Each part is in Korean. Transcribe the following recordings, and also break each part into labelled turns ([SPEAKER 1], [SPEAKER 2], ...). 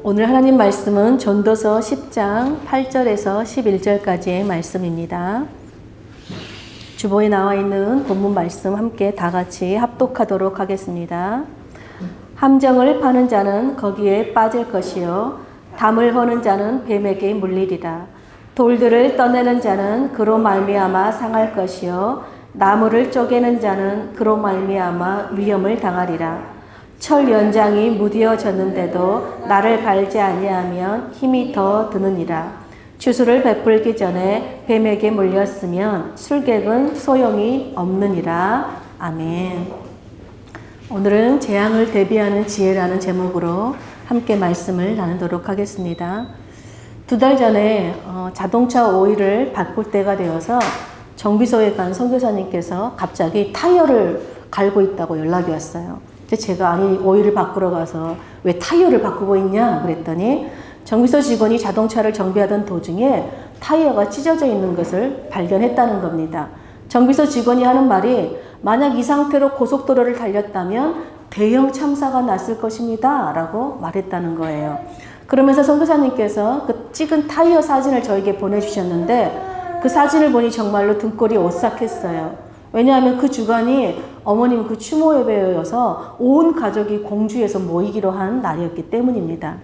[SPEAKER 1] 오늘 하나님 말씀은 전도서 10장 8절에서 11절까지의 말씀입니다. 주보에 나와 있는 본문 말씀 함께 다 같이 합독하도록 하겠습니다. 함정을 파는 자는 거기에 빠질 것이요 담을 허는 자는 뱀에게 물리리라. 돌들을 떠내는 자는 그로 말미암아 상할 것이요 나무를 쪼개는 자는 그로 말미암아 위험을 당하리라. 철 연장이 무디어졌는데도 나를 갈지 아니하면 힘이 더 드느니라. 주수를 베풀기 전에 뱀에게 물렸으면 술객은 소용이 없느니라. 아멘. 오늘은 재앙을 대비하는 지혜라는 제목으로 함께 말씀을 나누도록 하겠습니다. 두 달 전에 어, 자동차 오일을 바꿀 때가 되어서 정비소에 간 선교사님께서 갑자기 타이어를 갈고 있다고 연락이 왔어요. 근데 제가 아니 오일을 바꾸러 가서 왜 타이어를 바꾸고 있냐 그랬더니 정비소 직원이 자동차를 정비하던 도중에 타이어가 찢어져 있는 것을 발견했다는 겁니다. 정비소 직원이 하는 말이 만약 이 상태로 고속도로를 달렸다면 대형 참사가 났을 것입니다. 라고 말했다는 거예요. 그러면서 선교사님께서 그 찍은 타이어 사진을 저에게 보내주셨는데 그 사진을 보니 정말로 등골이 오싹했어요. 왜냐하면 그 주간이 어머님 그 추모 예배여서 온 가족이 공주에서 모이기로 한 날이었기 때문입니다.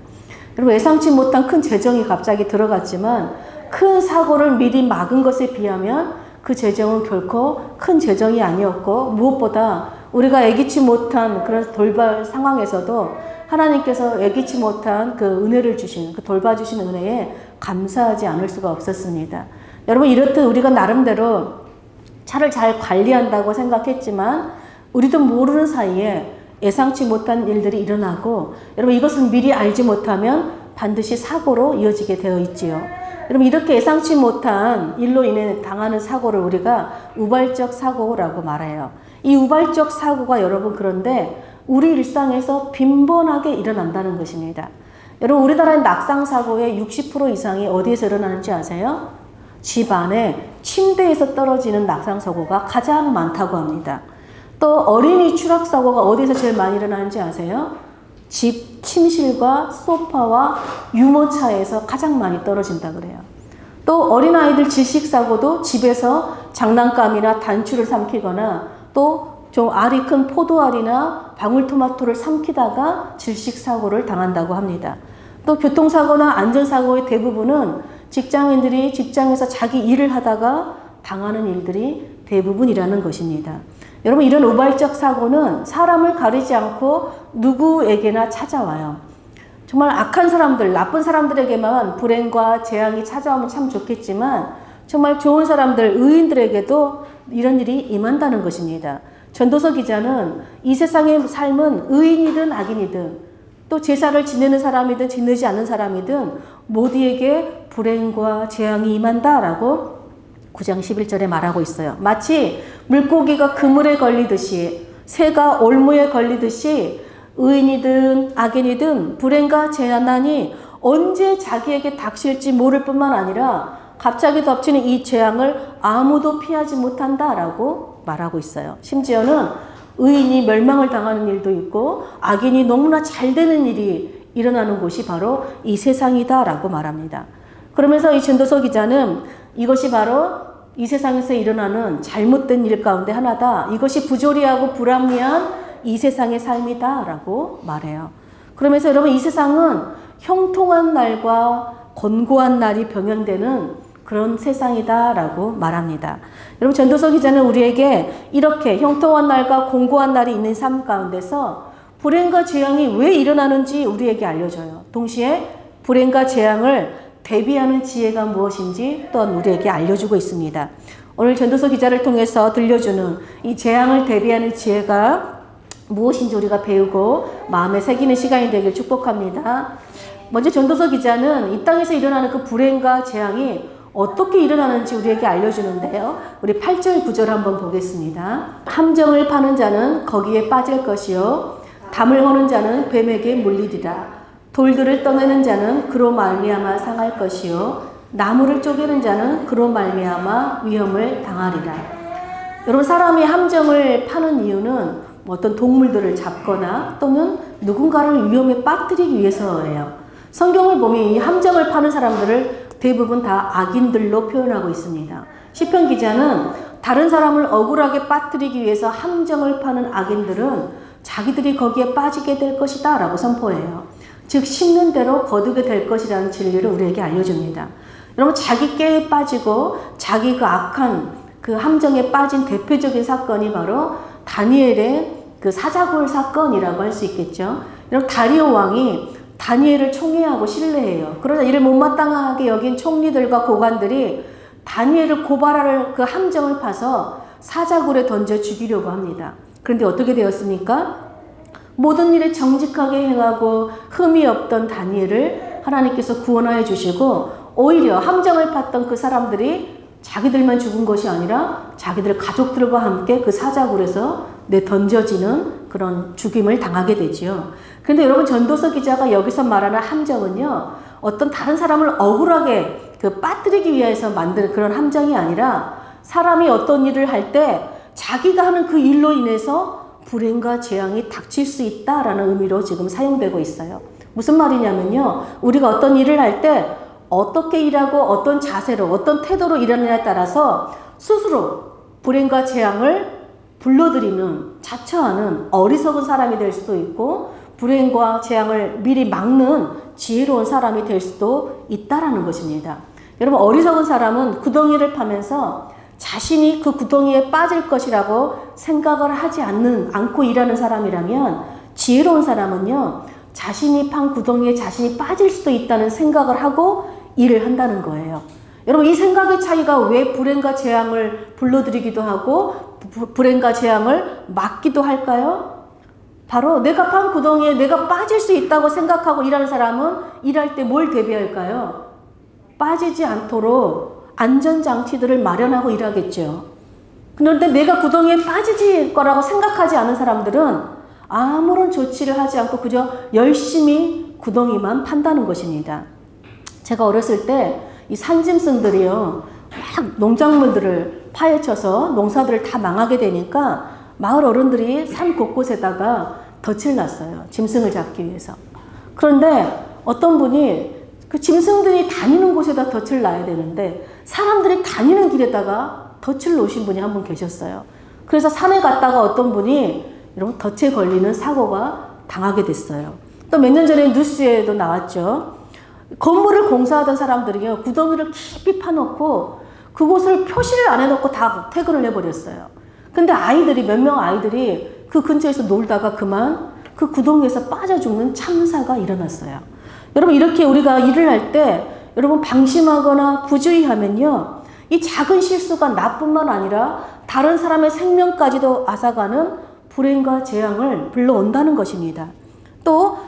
[SPEAKER 1] 여러분 예상치 못한 큰 재정이 갑자기 들어갔지만 큰 사고를 미리 막은 것에 비하면 그 재정은 결코 큰 재정이 아니었고 무엇보다 우리가 예기치 못한 그런 돌발 상황에서도 하나님께서 예기치 못한 그 은혜를 주신 그 돌봐주신 은혜에 감사하지 않을 수가 없었습니다. 여러분 이렇듯 우리가 나름대로 차를 잘 관리한다고 생각했지만 우리도 모르는 사이에 예상치 못한 일들이 일어나고 여러분 이것은 미리 알지 못하면 반드시 사고로 이어지게 되어 있지요. 여러분 이렇게 예상치 못한 일로 인해 당하는 사고를 우리가 우발적 사고라고 말해요. 이 우발적 사고가 여러분 그런데 우리 일상에서 빈번하게 일어난다는 것입니다. 여러분 우리나라의 낙상 사고의 60% 이상이 어디에서 일어나는지 아세요? 집 안에 침대에서 떨어지는 낙상 사고가 가장 많다고 합니다. 또 어린이 추락 사고가 어디서 제일 많이 일어나는지 아세요? 집 침실과 소파와 유모차에서 가장 많이 떨어진다 그래요. 또 어린아이들 질식 사고도 집에서 장난감이나 단추를 삼키거나 또 좀 알이 큰 포도알이나 방울토마토를 삼키다가 질식 사고를 당한다고 합니다. 또 교통사고나 안전사고의 대부분은 직장인들이 직장에서 자기 일을 하다가 당하는 일들이 대부분이라는 것입니다. 여러분, 이런 우발적 사고는 사람을 가리지 않고 누구에게나 찾아와요. 정말 악한 사람들, 나쁜 사람들에게만 불행과 재앙이 찾아오면 참 좋겠지만 정말 좋은 사람들, 의인들에게도 이런 일이 임한다는 것입니다. 전도서 기자는 이 세상의 삶은 의인이든 악인이든 또 제사를 지내는 사람이든 지내지 않는 사람이든 모두에게 불행과 재앙이 임한다라고 9장 11절에 말하고 있어요. 마치 물고기가 그물에 걸리듯이 새가 올무에 걸리듯이 의인이든 악인이든 불행과 재난이 언제 자기에게 닥칠지 모를 뿐만 아니라 갑자기 덮치는 이 재앙을 아무도 피하지 못한다라고 말하고 있어요. 심지어는 의인이 멸망을 당하는 일도 있고 악인이 너무나 잘 되는 일이 일어나는 곳이 바로 이 세상이다라고 말합니다. 그러면서 이 전도서 기자는 이것이 바로 이 세상에서 일어나는 잘못된 일 가운데 하나다. 이것이 부조리하고 불합리한 이 세상의 삶이다라고 말해요. 그러면서 여러분 이 세상은 형통한 날과 권고한 날이 병행되는 그런 세상이다라고 말합니다. 여러분 전도서 기자는 우리에게 이렇게 형통한 날과 공고한 날이 있는 삶 가운데서 불행과 재앙이 왜 일어나는지 우리에게 알려줘요. 동시에 불행과 재앙을 대비하는 지혜가 무엇인지 또한 우리에게 알려주고 있습니다. 오늘 전도서 기자를 통해서 들려주는 이 재앙을 대비하는 지혜가 무엇인지 우리가 배우고 마음에 새기는 시간이 되길 축복합니다. 먼저 전도서 기자는 이 땅에서 일어나는 그 불행과 재앙이 어떻게 일어나는지 우리에게 알려주는데요. 우리 8절 9절 한번 보겠습니다. 함정을 파는 자는 거기에 빠질 것이요 담을 허는 자는 뱀에게 물리리라. 돌들을 떠내는 자는 그로 말미암아 상할 것이요 나무를 쪼개는 자는 그로 말미암아 위험을 당하리라. 여러분 사람이 함정을 파는 이유는 뭐 어떤 동물들을 잡거나 또는 누군가를 위험에 빠뜨리기 위해서예요. 성경을 보면 이 함정을 파는 사람들을 대부분 다 악인들로 표현하고 있습니다. 시편 기자는 다른 사람을 억울하게 빠뜨리기 위해서 함정을 파는 악인들은 자기들이 거기에 빠지게 될 것이다 라고 선포해요. 즉 심는 대로 거두게 될 것이라는 진리를 우리에게 알려줍니다. 여러분 자기 깨에 빠지고 자기 그 악한 그 함정에 빠진 대표적인 사건이 바로 다니엘의 그 사자굴 사건이라고 할 수 있겠죠. 여러분 다리오 왕이 다니엘을 총애하고 신뢰해요. 그러자 이를 못마땅하게 여긴 총리들과 고관들이 다니엘을 고발할 그 함정을 파서 사자굴에 던져 죽이려고 합니다. 그런데 어떻게 되었습니까? 모든 일에 정직하게 행하고 흠이 없던 다니엘을 하나님께서 구원하여 주시고 오히려 함정을 팠던 그 사람들이 자기들만 죽은 것이 아니라 자기들 가족들과 함께 그 사자굴에서 내 던져지는 그런 죽임을 당하게 되지요. 그런데 여러분 전도서 기자가 여기서 말하는 함정은요. 어떤 다른 사람을 억울하게 그 빠뜨리기 위해서 만든 그런 함정이 아니라 사람이 어떤 일을 할 때 자기가 하는 그 일로 인해서 불행과 재앙이 닥칠 수 있다라는 의미로 지금 사용되고 있어요. 무슨 말이냐면요. 우리가 어떤 일을 할 때 어떻게 일하고 어떤 자세로 어떤 태도로 일하느냐에 따라서 스스로 불행과 재앙을 불러들이는 자처하는 어리석은 사람이 될 수도 있고 불행과 재앙을 미리 막는 지혜로운 사람이 될 수도 있다라는 것입니다. 여러분 어리석은 사람은 구덩이를 파면서 자신이 그 구덩이에 빠질 것이라고 생각을 하지 않는 않고 일하는 사람이라면 지혜로운 사람은요 자신이 판 구덩이에 자신이 빠질 수도 있다는 생각을 하고 일을 한다는 거예요. 여러분 이 생각의 차이가 왜 불행과 재앙을 불러들이기도 하고 부, 불행과 재앙을 막기도 할까요? 바로 내가 판 구덩이에 내가 빠질 수 있다고 생각하고 일하는 사람은 일할 때 뭘 대비할까요? 빠지지 않도록 안전장치들을 마련하고 일하겠죠. 그런데 내가 구덩이에 빠지지 거라고 생각하지 않은 사람들은 아무런 조치를 하지 않고 그저 열심히 구덩이만 판다는 것입니다. 제가 어렸을 때 이 산짐승들이요, 막 농작물들을 파헤쳐서 농사들을 다 망하게 되니까 마을 어른들이 산 곳곳에다가 덫을 놨어요. 짐승을 잡기 위해서. 그런데 어떤 분이 그 짐승들이 다니는 곳에다 덫을 놔야 되는데 사람들이 다니는 길에다가 덫을 놓으신 분이 한 분 계셨어요. 그래서 산에 갔다가 어떤 분이 이런 덫에 걸리는 사고가 당하게 됐어요. 또 몇 년 전에 뉴스에도 나왔죠. 건물을 공사하던 사람들이요 구덩이를 깊이 파놓고 그곳을 표시를 안 해놓고 다 퇴근을 해버렸어요. 근데 아이들이 몇 명 아이들이 그 근처에서 놀다가 그만 그 구덩이에서 빠져 죽는 참사가 일어났어요. 여러분 이렇게 우리가 일을 할 때 여러분 방심하거나 부주의하면요 이 작은 실수가 나뿐만 아니라 다른 사람의 생명까지도 앗아가는 불행과 재앙을 불러온다는 것입니다. 또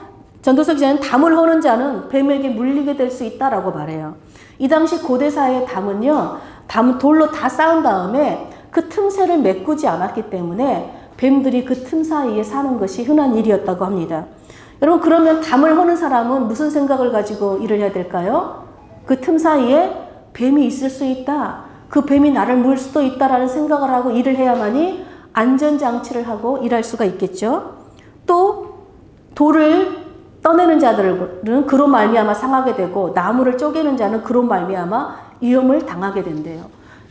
[SPEAKER 1] 전도서 기자는 담을 허는 자는 뱀에게 물리게 될 수 있다라고 말해요. 이 당시 고대사의 담은요, 담 돌로 다 쌓은 다음에 그 틈새를 메꾸지 않았기 때문에 뱀들이 그 틈 사이에 사는 것이 흔한 일이었다고 합니다. 여러분, 그러면 담을 허는 사람은 무슨 생각을 가지고 일을 해야 될까요? 그 틈 사이에 뱀이 있을 수 있다. 그 뱀이 나를 물 수도 있다라는 생각을 하고 일을 해야만이 안전장치를 하고 일할 수가 있겠죠. 또 돌을 떠내는 자들은 그로 말미암아 상하게 되고 나무를 쪼개는 자는 그로 말미암아 위험을 당하게 된대요.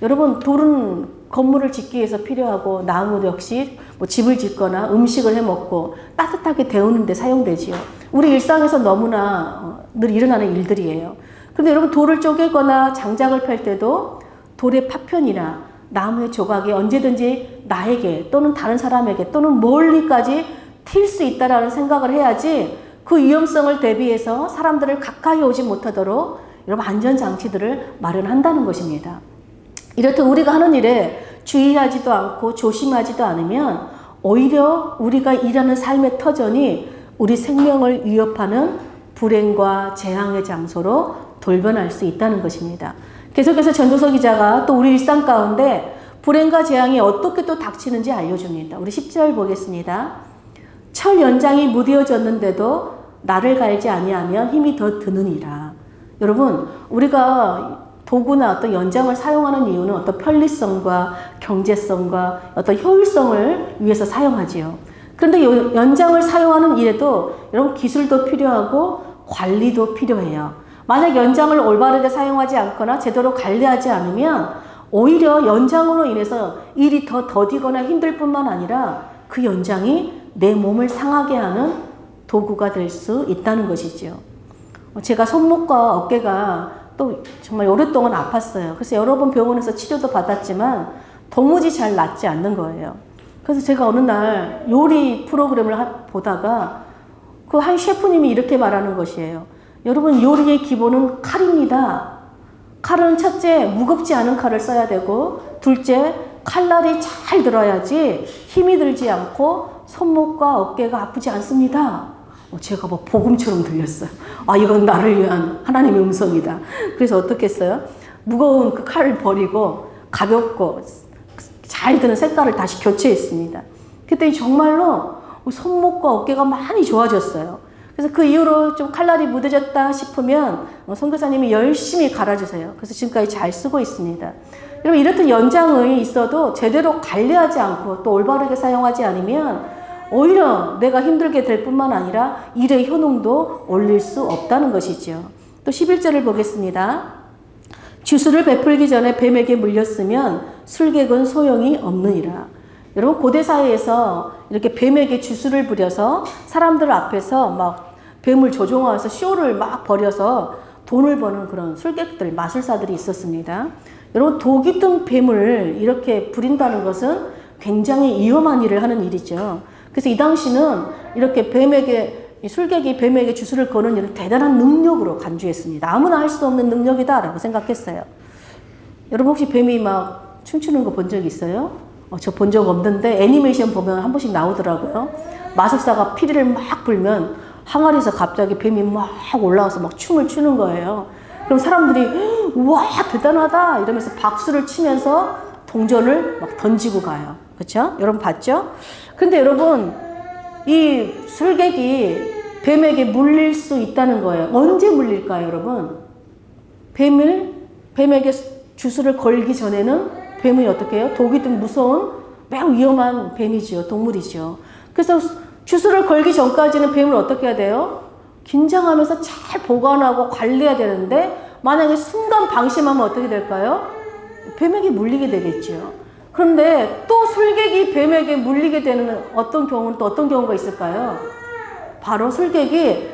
[SPEAKER 1] 여러분 돌은 건물을 짓기 위해서 필요하고 나무 역시 뭐 집을 짓거나 음식을 해 먹고 따뜻하게 데우는 데 사용되지요. 우리 일상에서 너무나 어, 늘 일어나는 일들이에요. 그런데 여러분 돌을 쪼개거나 장작을 펼 때도 돌의 파편이나 나무의 조각이 언제든지 나에게 또는 다른 사람에게 또는 멀리까지 튈 수 있다라는 생각을 해야지 그 위험성을 대비해서 사람들을 가까이 오지 못하도록 여러분 안전 장치들을 마련한다는 것입니다. 이렇듯 우리가 하는 일에 주의하지도 않고 조심하지도 않으면 오히려 우리가 일하는 삶의 터전이 우리 생명을 위협하는 불행과 재앙의 장소로 돌변할 수 있다는 것입니다. 계속해서 전도서 기자가 또 우리 일상 가운데 불행과 재앙이 어떻게 또 닥치는지 알려줍니다. 우리 10절 보겠습니다. 철 연장이 무뎌졌는데도 나를 갈지 아니하면 힘이 더 드느니라. 여러분, 우리가 도구나 어떤 연장을 사용하는 이유는 어떤 편리성과 경제성과 어떤 효율성을 위해서 사용하지요. 그런데 연장을 사용하는 일에도 여러분 기술도 필요하고 관리도 필요해요. 만약 연장을 올바르게 사용하지 않거나 제대로 관리하지 않으면 오히려 연장으로 인해서 일이 더 더디거나 힘들 뿐만 아니라 그 연장이 내 몸을 상하게 하는 도구가 될 수 있다는 것이지요. 어, 제가 손목과 어깨가 또 정말 오랫동안 아팠어요. 그래서 여러 번 병원에서 치료도 받았지만 도무지 잘 낫지 않는 거예요. 그래서 제가 어느 날 요리 프로그램을 하- 보다가 그 한 셰프님이 이렇게 말하는 것이에요. 여러분 요리의 기본은 칼입니다. 칼은 첫째 무겁지 않은 칼을 써야 되고 둘째 칼날이 잘 들어야지 힘이 들지 않고 손목과 어깨가 아프지 않습니다. 어, 제가 뭐 복음처럼 들렸어요. 아 이건 나를 위한 하나님의 음성이다. 그래서 어떻게 했어요? 무거운 그 칼을 버리고 가볍고 잘 드는 색깔을 다시 교체했습니다. 그랬더니 정말로 손목과 어깨가 많이 좋아졌어요. 그래서 그 이후로 좀 칼날이 무뎌졌다 싶으면 어, 선교사님이 열심히 갈아주세요. 그래서 지금까지 잘 쓰고 있습니다. 여러분 이렇듯 연장의 있어도 제대로 관리하지 않고 또 올바르게 사용하지 않으면 오히려 내가 힘들게 될 뿐만 아니라 일의 효능도 올릴 수 없다는 것이죠. 또 11절을 보겠습니다. 주술을 베풀기 전에 뱀에게 물렸으면 술객은 소용이 없느니라. 여러분 고대 사회에서 이렇게 뱀에게 주술을 부려서 사람들 앞에서 막 뱀을 조종하면서 쇼를 막 벌여서 돈을 버는 그런 술객들, 마술사들이 있었습니다. 여러분 독이 든 뱀을 이렇게 부린다는 것은 굉장히 위험한 일을 하는 일이죠. 그래서 이 당시는 이렇게 뱀에게 이 술객이 뱀에게 주술을 거는 일은 대단한 능력으로 간주했습니다. 아무나 할 수 없는 능력이다라고 생각했어요. 여러분 혹시 뱀이 막 춤추는 거 본 적 있어요? 어, 저본 적 없는데 애니메이션 보면 한 번씩 나오더라고요. 마술사가 피리를 막 불면 항아리에서 갑자기 뱀이 막 올라와서 막 춤을 추는 거예요. 그럼 사람들이 와 대단하다 이러면서 박수를 치면서 동전을 막 던지고 가요. 그렇죠? 여러분 봤죠? 근데 여러분 이 술객이 뱀에게 물릴 수 있다는 거예요. 언제 물릴까요, 여러분? 뱀을 뱀에게 주술을 걸기 전에는 뱀이 어떻게 해요? 독이 든 무서운 매우 위험한 뱀이지요. 동물이죠. 그래서 주술을 걸기 전까지는 뱀을 어떻게 해야 돼요? 긴장하면서 잘 보관하고 관리해야 되는데 만약에 순간 방심하면 어떻게 될까요? 뱀에게 물리게 되겠지요. 그런데 또 술객이 뱀에게 물리게 되는 어떤 경우는 또 어떤 경우가 있을까요? 바로 술객이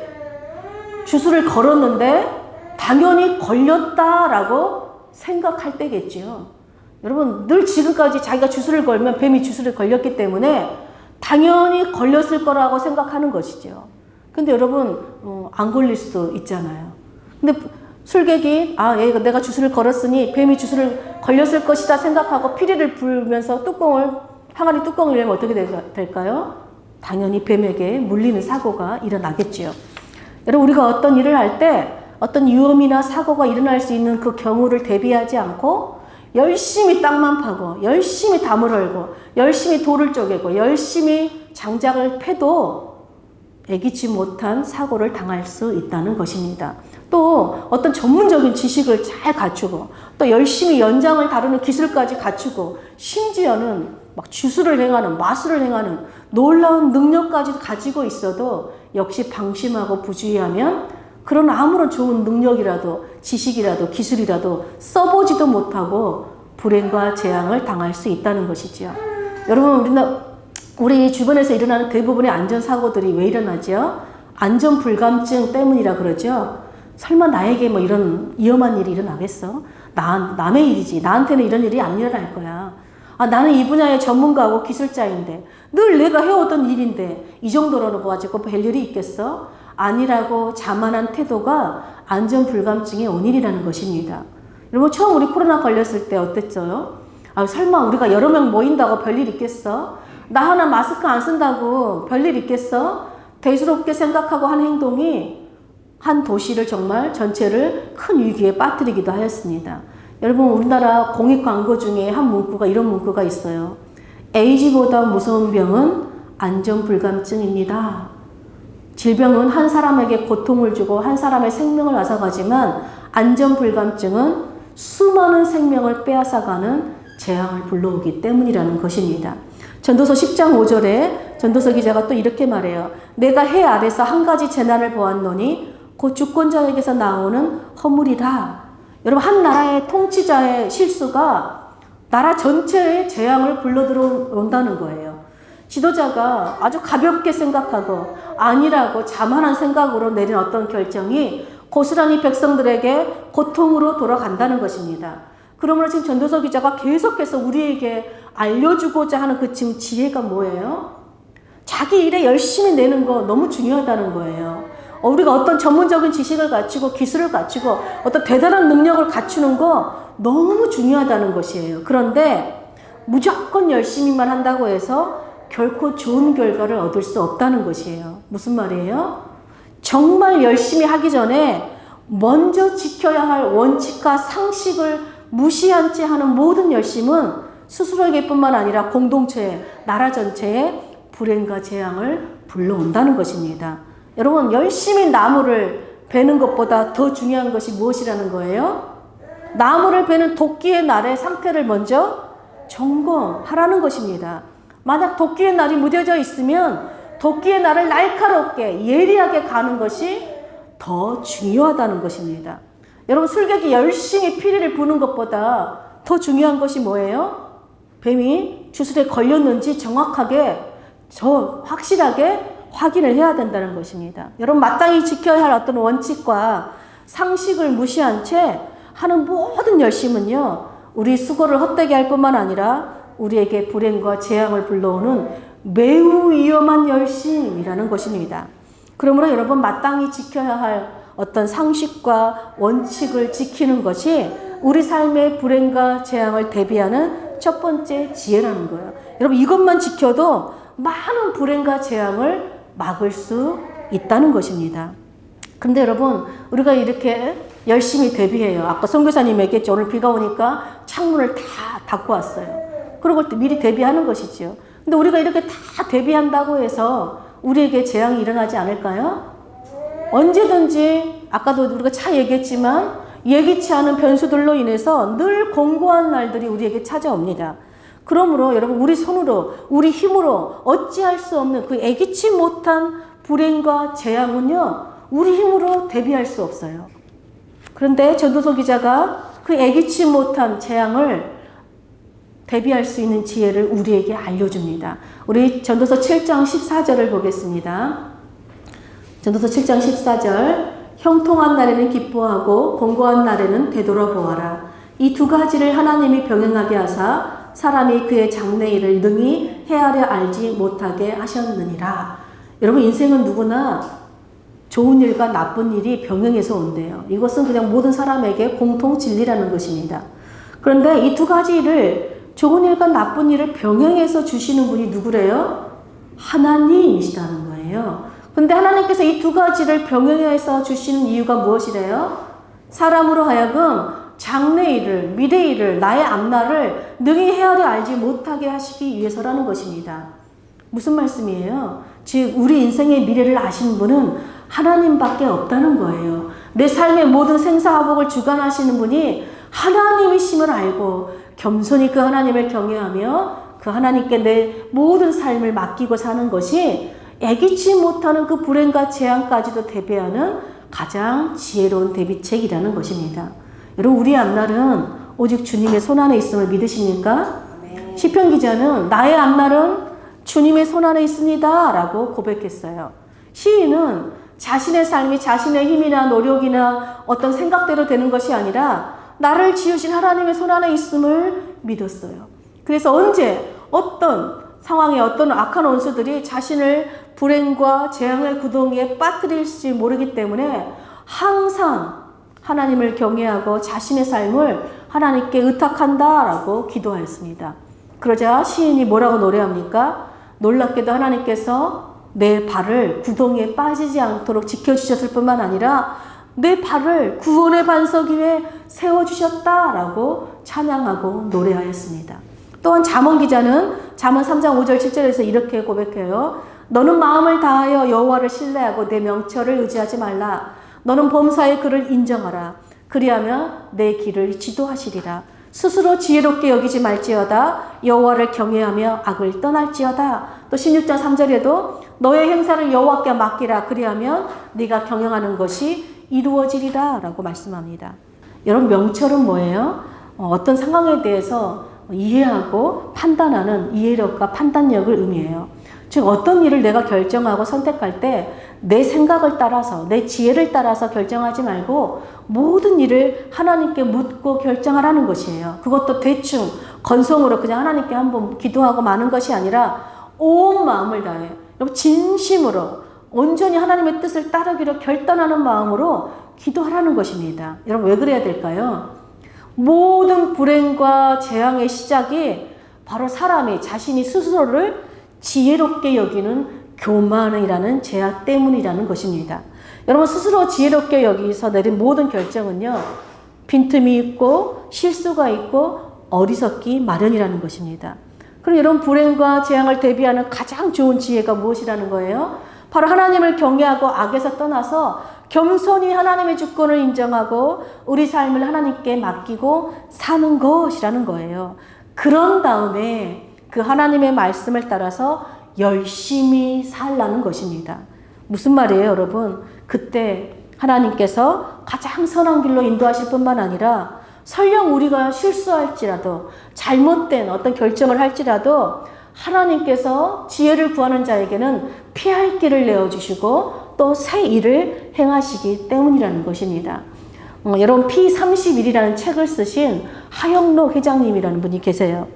[SPEAKER 1] 주술을 걸었는데 당연히 걸렸다라고 생각할 때겠지요. 여러분 늘 지금까지 자기가 주술을 걸면 뱀이 주술을 걸렸기 때문에 당연히 걸렸을 거라고 생각하는 것이죠. 근데 여러분 어, 안 걸릴 수도 있잖아요. 근데 술객이 아 얘가 내가 주술을 걸었으니 뱀이 주술을 걸렸을 것이다 생각하고 피리를 불면서 뚜껑을 항아리 뚜껑을 열면 어떻게 될- 될까요? 당연히 뱀에게 물리는 사고가 일어나겠지요. 여러분 우리가 어떤 일을 할 때 어떤 위험이나 사고가 일어날 수 있는 그 경우를 대비하지 않고 열심히 땅만 파고 열심히 담을 헐고 열심히 돌을 쪼개고 열심히 장작을 패도 애기치 못한 사고를 당할 수 있다는 것입니다. 또 어떤 전문적인 지식을 잘 갖추고 또 열심히 연장을 다루는 기술까지 갖추고 심지어는 막 주술을 행하는 마술을 행하는 놀라운 능력까지 가지고 있어도 역시 방심하고 부주의하면 그런 아무런 좋은 능력이라도 지식이라도 기술이라도 써보지도 못하고 불행과 재앙을 당할 수 있다는 것이지요. 여러분 우리나 우리 주변에서 일어나는 대부분의 안전사고들이 왜 일어나죠? 안전불감증 때문이라 그러죠. 설마 나에게 뭐 이런 위험한 일이 일어나겠어? 나, 남의 일이지. 나한테는 이런 일이 안 일어날 거야. 아, 나는 이 분야의 전문가고 기술자인데, 늘 내가 해오던 일인데, 이 정도로 가지고 별 일이 있겠어? 아니라고 자만한 태도가 안전불감증의 원인이라는 것입니다. 여러분, 처음 우리 코로나 걸렸을 때 어땠어요? 아, 설마 우리가 여러 명 모인다고 별일 있겠어? 나 하나 마스크 안 쓴다고 별일 있겠어? 대수롭게 생각하고 한 행동이 한 도시를 정말 전체를 큰 위기에 빠뜨리기도 하였습니다. 여러분, 우리나라 공익 광고 중에 한 문구가 이런 문구가 있어요. 에이즈보다 무서운 병은 안전 불감증입니다. 질병은 한 사람에게 고통을 주고 한 사람의 생명을 앗아가지만 안전 불감증은 수많은 생명을 빼앗아가는 재앙을 불러오기 때문이라는 것입니다. 전도서 10장 5절에 전도서 기자가 또 이렇게 말해요. 내가 해 아래서 한 가지 재난을 보았노니 그 주권자에게서 나오는 허물이다. 여러분 한 나라의 통치자의 실수가 나라 전체의 재앙을 불러 들어온다는 거예요. 지도자가 아주 가볍게 생각하고 아니라고 자만한 생각으로 내린 어떤 결정이 고스란히 백성들에게 고통으로 돌아간다는 것입니다. 그러므로 지금 전도서 기자가 계속해서 우리에게 알려주고자 하는 그 지금 지혜가 뭐예요? 자기 일에 열심히 내는 거 너무 중요하다는 거예요. 어, 우리가 어떤 전문적인 지식을 갖추고 기술을 갖추고 어떤 대단한 능력을 갖추는 거 너무 중요하다는 것이에요. 그런데 무조건 열심히만 한다고 해서 결코 좋은 결과를 얻을 수 없다는 것이에요. 무슨 말이에요? 정말 열심히 하기 전에 먼저 지켜야 할 원칙과 상식을 무시한 채 하는 모든 열심은 스스로에게뿐만 아니라 공동체, 나라 전체에 불행과 재앙을 불러온다는 것입니다. 여러분, 열심히 나무를 베는 것보다 더 중요한 것이 무엇이라는 거예요? 나무를 베는 도끼의 날의 상태를 먼저 점검하라는 것입니다. 만약 도끼의 날이 무뎌져 있으면 도끼의 날을 날카롭게 예리하게 가는 것이 더 중요하다는 것입니다. 여러분 술객이 열심히 피리를 부는 것보다 더 중요한 것이 뭐예요? 뱀이 주술에 걸렸는지 정확하게 저 확실하게 확인을 해야 된다는 것입니다. 여러분 마땅히 지켜야 할 어떤 원칙과 상식을 무시한 채 하는 모든 열심은요 우리 수고를 헛되게 할 뿐만 아니라 우리에게 불행과 재앙을 불러오는 매우 위험한 열심이라는 것입니다. 그러므로 여러분 마땅히 지켜야 할 어떤 상식과 원칙을 지키는 것이 우리 삶의 불행과 재앙을 대비하는 첫 번째 지혜라는 거예요. 여러분 이것만 지켜도 많은 불행과 재앙을 막을 수 있다는 것입니다. 근데 여러분 우리가 이렇게 열심히 대비해요. 아까 선교사님 얘기했죠. 오늘 비가 오니까 창문을 다 닫고 왔어요. 그러고 미리 대비하는 것이죠. 근데 우리가 이렇게 다 대비한다고 해서 우리에게 재앙이 일어나지 않을까요? 언제든지 아까도 우리가 차 얘기했지만 예기치 않은 변수들로 인해서 늘 공고한 날들이 우리에게 찾아옵니다. 그러므로 여러분 우리 손으로 우리 힘으로 어찌할 수 없는 그 예기치 못한 불행과 재앙은요 우리 힘으로 대비할 수 없어요. 그런데 전도서 기자가 그 예기치 못한 재앙을 대비할 수 있는 지혜를 우리에게 알려줍니다. 우리 전도서 7장 14절을 보겠습니다. 전도서 7장 14절 형통한 날에는 기뻐하고 공고한 날에는 되돌아보아라. 이 두 가지를 하나님이 병행하게 하사 사람이 그의 장래일을 능히 헤아려 알지 못하게 하셨느니라. 여러분 인생은 누구나 좋은 일과 나쁜 일이 병행해서 온대요. 이것은 그냥 모든 사람에게 공통 진리라는 것입니다. 그런데 이 두 가지를 좋은 일과 나쁜 일을 병행해서 주시는 분이 누구래요? 하나님이시다는 거예요. 근데 하나님께서 이 두 가지를 병행해서 주시는 이유가 무엇이래요? 사람으로 하여금 장래 일을, 미래 일을, 나의 앞날을 능히 헤아려 알지 못하게 하시기 위해서라는 것입니다. 무슨 말씀이에요? 즉, 우리 인생의 미래를 아시는 분은 하나님밖에 없다는 거예요. 내 삶의 모든 생사화복을 주관하시는 분이 하나님이심을 알고 겸손히 그 하나님을 경외하며 그 하나님께 내 모든 삶을 맡기고 사는 것이 애기치 못하는 그 불행과 재앙까지도 대비하는 가장 지혜로운 대비책이라는 것입니다. 여러분 우리 앞날은 오직 주님의 손 안에 있음을 믿으십니까? 시편 기자는 나의 앞날은 주님의 손 안에 있습니다라고 고백했어요. 시인은 자신의 삶이 자신의 힘이나 노력이나 어떤 생각대로 되는 것이 아니라 나를 지으신 하나님의 손 안에 있음을 믿었어요. 그래서 언제 어떤 상황에 어떤 악한 원수들이 자신을 불행과 재앙의 구덩이에 빠뜨릴지 모르기 때문에 항상 하나님을 경외하고 자신의 삶을 하나님께 의탁한다라고 기도하였습니다. 그러자 시인이 뭐라고 노래합니까? 놀랍게도 하나님께서 내 발을 구덩이에 빠지지 않도록 지켜주셨을 뿐만 아니라 내 발을 구원의 반석 위에 세워주셨다라고 찬양하고 노래하였습니다. 또한 잠언 기자는 잠언 3장 5절 7절에서 이렇게 고백해요. 너는 마음을 다하여 여호와를 신뢰하고 내 명철을 의지하지 말라. 너는 범사의 그를 인정하라. 그리하면 내 길을 지도하시리라. 스스로 지혜롭게 여기지 말지어다 여호와를 경외하며 악을 떠날지어다. 또 16장 3절에도 너의 행사를 여호와께 맡기라 그리하면 네가 경영하는 것이 이루어지리라 라고 말씀합니다. 여러분 명철은 뭐예요? 어, 어떤 상황에 대해서 이해하고 판단하는 이해력과 판단력을 의미해요. 즉 어떤 일을 내가 결정하고 선택할 때 내 생각을 따라서 내 지혜를 따라서 결정하지 말고 모든 일을 하나님께 묻고 결정하라는 것이에요. 그것도 대충 건성으로 그냥 하나님께 한번 기도하고 마는 것이 아니라 온 마음을 다해 진심으로 온전히 하나님의 뜻을 따르기로 결단하는 마음으로 기도하라는 것입니다. 여러분 왜 그래야 될까요? 모든 불행과 재앙의 시작이 바로 사람이 자신이 스스로를 지혜롭게 여기는 교만이라는 제약 때문이라는 것입니다. 여러분 스스로 지혜롭게 여기서 내린 모든 결정은요. 빈틈이 있고 실수가 있고 어리석기 마련이라는 것입니다. 그럼 이런 불행과 재앙을 대비하는 가장 좋은 지혜가 무엇이라는 거예요? 바로 하나님을 경외하고 악에서 떠나서 겸손히 하나님의 주권을 인정하고 우리 삶을 하나님께 맡기고 사는 것이라는 거예요. 그런 다음에 그 하나님의 말씀을 따라서 열심히 살라는 것입니다. 무슨 말이에요, 여러분? 그때 하나님께서 가장 선한 길로 인도하실 뿐만 아니라 설령 우리가 실수할지라도 잘못된 어떤 결정을 할지라도 하나님께서 지혜를 구하는 자에게는 피할 길을 내어주시고 또 새 일을 행하시기 때문이라는 것입니다. 어, 여러분 P31이라는 책을 쓰신 하영로 회장님이라는 분이 계세요.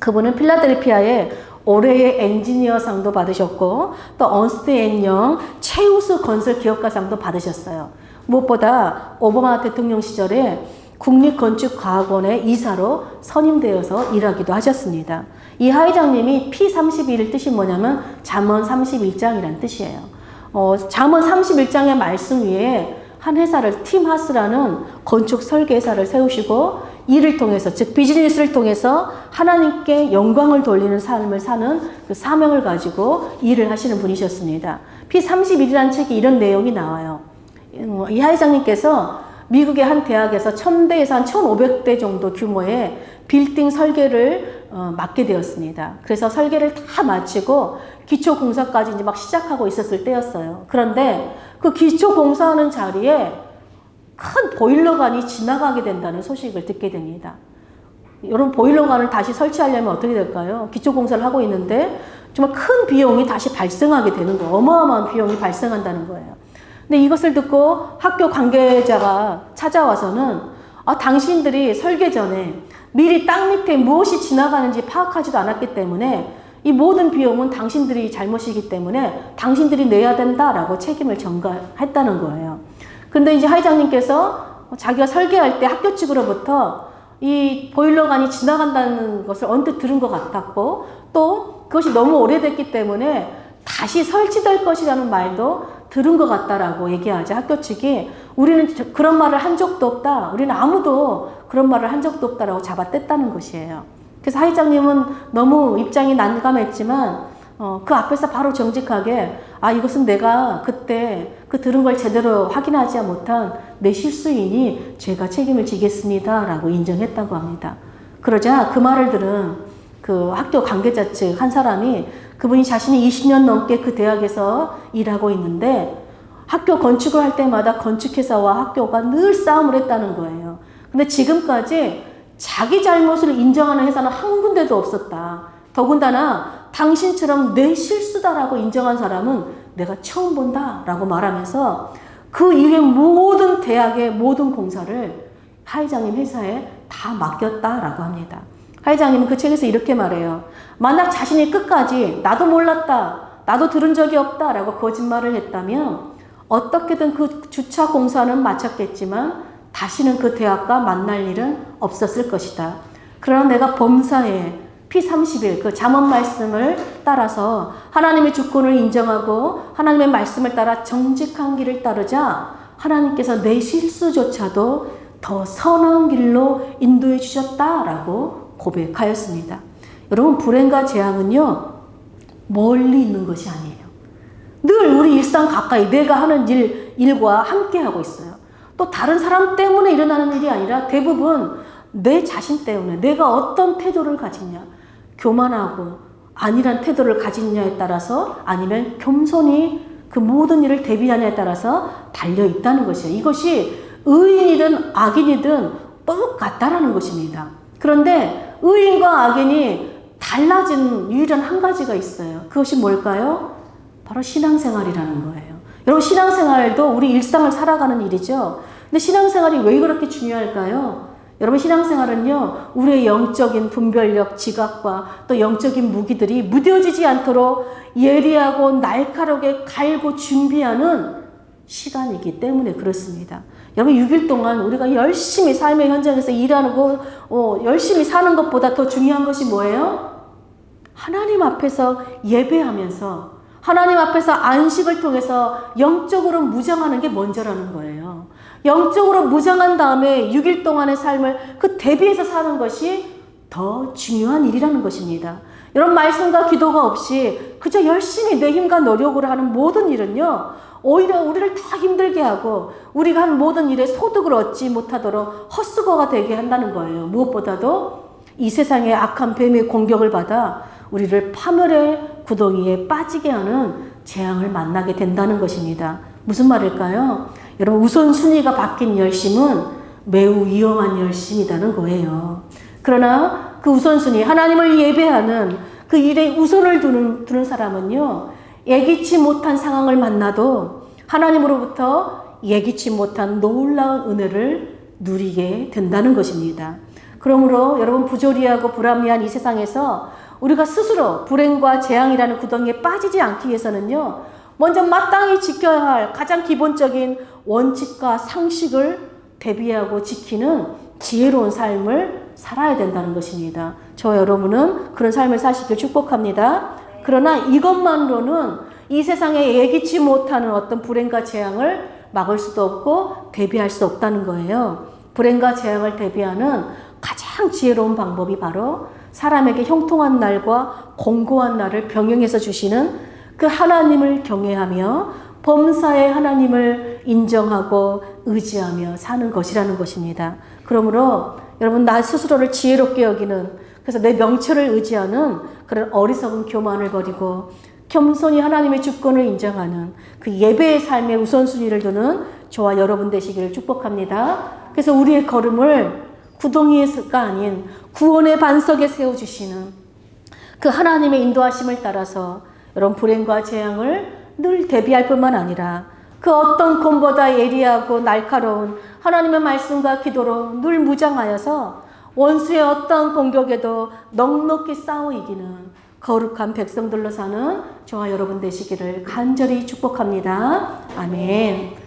[SPEAKER 1] 그분은 필라델피아에 올해의 엔지니어상도 받으셨고 또 언스트 앤영 최우수 건설 기업가상도 받으셨어요. 무엇보다 오바마 대통령 시절에 국립건축과학원의 이사로 선임되어서 일하기도 하셨습니다. 이 하회장님이 P31일 뜻이 뭐냐면 잠언 31장이란 뜻이에요. 어, 잠언 31장의 말씀 위에 한 회사를 팀하스라는 건축 설계 회사를 세우시고 이를 통해서 즉 비즈니스를 통해서 하나님께 영광을 돌리는 삶을 사는 그 사명을 가지고 일을 하시는 분이셨습니다. P31이라는 책에 이런 내용이 나와요. 이 하회장님께서 미국의 한 대학에서 1000대에서 한 1500대 정도 규모의 빌딩 설계를 어, 맡게 되었습니다. 그래서 설계를 다 마치고 기초 공사까지 이제 막 시작하고 있었을 때였어요. 그런데 그 기초 공사하는 자리에 큰 보일러관이 지나가게 된다는 소식을 듣게 됩니다. 여러분 보일러관을 다시 설치하려면 어떻게 될까요? 기초 공사를 하고 있는데 정말 큰 비용이 다시 발생하게 되는 거예요. 어마어마한 비용이 발생한다는 거예요. 근데 이것을 듣고 학교 관계자가 찾아와서는 아, 당신들이 설계 전에 미리 땅 밑에 무엇이 지나가는지 파악하지도 않았기 때문에 이 모든 비용은 당신들이 잘못이기 때문에 당신들이 내야 된다라고 책임을 전가했다는 거예요. 근데 이제 하회장님께서 자기가 설계할 때 학교 측으로부터 이 보일러관이 지나간다는 것을 언뜻 들은 것 같았고 또 그것이 너무 오래됐기 때문에 다시 설치될 것이라는 말도 들은 것 같다라고 얘기하자 학교 측이 우리는 그런 말을 한 적도 없다. 우리는 아무도 그런 말을 한 적도 없다라고 잡아뗐다는 것이에요. 그래서 하회장님은 너무 입장이 난감했지만 어, 그 앞에서 바로 정직하게 아 이것은 내가 그때 그 들은 걸 제대로 확인하지 못한 내 실수이니 제가 책임을 지겠습니다라고 인정했다고 합니다. 그러자 그 말을 들은 그 학교 관계자 측 한 사람이 그분이 자신이 20년 넘게 그 대학에서 일하고 있는데 학교 건축을 할 때마다 건축회사와 학교가 늘 싸움을 했다는 거예요. 근데 지금까지 자기 잘못을 인정하는 회사는 한 군데도 없었다. 더군다나 당신처럼 내 실수다라고 인정한 사람은 내가 처음 본다라고 말하면서 그 이후에 모든 대학의 모든 공사를 하회장님 회사에 다 맡겼다라고 합니다. 하회장님은 그 책에서 이렇게 말해요. 만약 자신이 끝까지 나도 몰랐다, 나도 들은 적이 없다 라고 거짓말을 했다면 어떻게든 그 주차 공사는 마쳤겠지만 다시는 그 대학과 만날 일은 없었을 것이다. 그러나 내가 범사에 P31, 그 잠언 말씀을 따라서 하나님의 주권을 인정하고 하나님의 말씀을 따라 정직한 길을 따르자 하나님께서 내 실수조차도 더 선한 길로 인도해 주셨다라고 고백하였습니다. 여러분, 불행과 재앙은요, 멀리 있는 것이 아니에요. 늘 우리 일상 가까이 내가 하는 일, 일과 함께 하고 있어요. 또 다른 사람 때문에 일어나는 일이 아니라 대부분 내 자신 때문에 내가 어떤 태도를 가지냐, 교만하고 아니란 태도를 가지냐에 따라서 아니면 겸손히 그 모든 일을 대비하냐에 따라서 달려 있다는 것이에요. 이것이 의인이든 악인이든 똑같다라는 것입니다. 그런데 의인과 악인이 달라진 유일한 한 가지가 있어요. 그것이 뭘까요? 바로 신앙생활이라는 거예요. 여러분 신앙생활도 우리 일상을 살아가는 일이죠. 근데 신앙생활이 왜 그렇게 중요할까요? 여러분 신앙생활은요 우리의 영적인 분별력, 지각과 또 영적인 무기들이 무뎌지지 않도록 예리하고 날카롭게 갈고 준비하는 시간이기 때문에 그렇습니다. 여러분 6일 동안 우리가 열심히 삶의 현장에서 일하는 거, 어, 열심히 사는 것보다 더 중요한 것이 뭐예요? 하나님 앞에서 예배하면서 하나님 앞에서 안식을 통해서 영적으로 무장하는 게 먼저라는 거예요. 영적으로 무장한 다음에 6일 동안의 삶을 그 대비해서 사는 것이 더 중요한 일이라는 것입니다. 이런 말씀과 기도가 없이 그저 열심히 내 힘과 노력으로 하는 모든 일은요, 오히려 우리를 더 힘들게 하고 우리가 한 모든 일에 소득을 얻지 못하도록 헛수고가 되게 한다는 거예요. 무엇보다도 이 세상의 악한 뱀의 공격을 받아 우리를 파멸의 구덩이에 빠지게 하는 재앙을 만나게 된다는 것입니다. 무슨 말일까요? 여러분 우선순위가 바뀐 열심은 매우 위험한 열심이라는 거예요. 그러나 그 우선순위 하나님을 예배하는 그 일에 우선을 두는, 두는 사람은요 예기치 못한 상황을 만나도 하나님으로부터 예기치 못한 놀라운 은혜를 누리게 된다는 것입니다. 그러므로 여러분 부조리하고 불합리한 이 세상에서 우리가 스스로 불행과 재앙이라는 구덩이에 빠지지 않기 위해서는요, 먼저 마땅히 지켜야 할 가장 기본적인 원칙과 상식을 대비하고 지키는 지혜로운 삶을 살아야 된다는 것입니다. 저 여러분은 그런 삶을 사시길 축복합니다. 그러나 이것만으로는 이 세상에 예기치 못하는 어떤 불행과 재앙을 막을 수도 없고 대비할 수 없다는 거예요. 불행과 재앙을 대비하는 가장 지혜로운 방법이 바로 사람에게 형통한 날과 공고한 날을 병행해서 주시는 그 하나님을 경외하며 범사의 하나님을 인정하고 의지하며 사는 것이라는 것입니다. 그러므로 여러분 나 스스로를 지혜롭게 여기는 그래서 내 명철을 의지하는 그런 어리석은 교만을 버리고 겸손히 하나님의 주권을 인정하는 그 예배의 삶의 우선순위를 두는 저와 여러분 되시기를 축복합니다. 그래서 우리의 걸음을 구덩이가 아닌 구원의 반석에 세워주시는 그 하나님의 인도하심을 따라서 여러분 불행과 재앙을 늘 대비할 뿐만 아니라 그 어떤 검보다 예리하고 날카로운 하나님의 말씀과 기도로 늘 무장하여서 원수의 어떤 공격에도 넉넉히 싸워 이기는 거룩한 백성들로 사는 저와 여러분 되시기를 간절히 축복합니다. 아멘.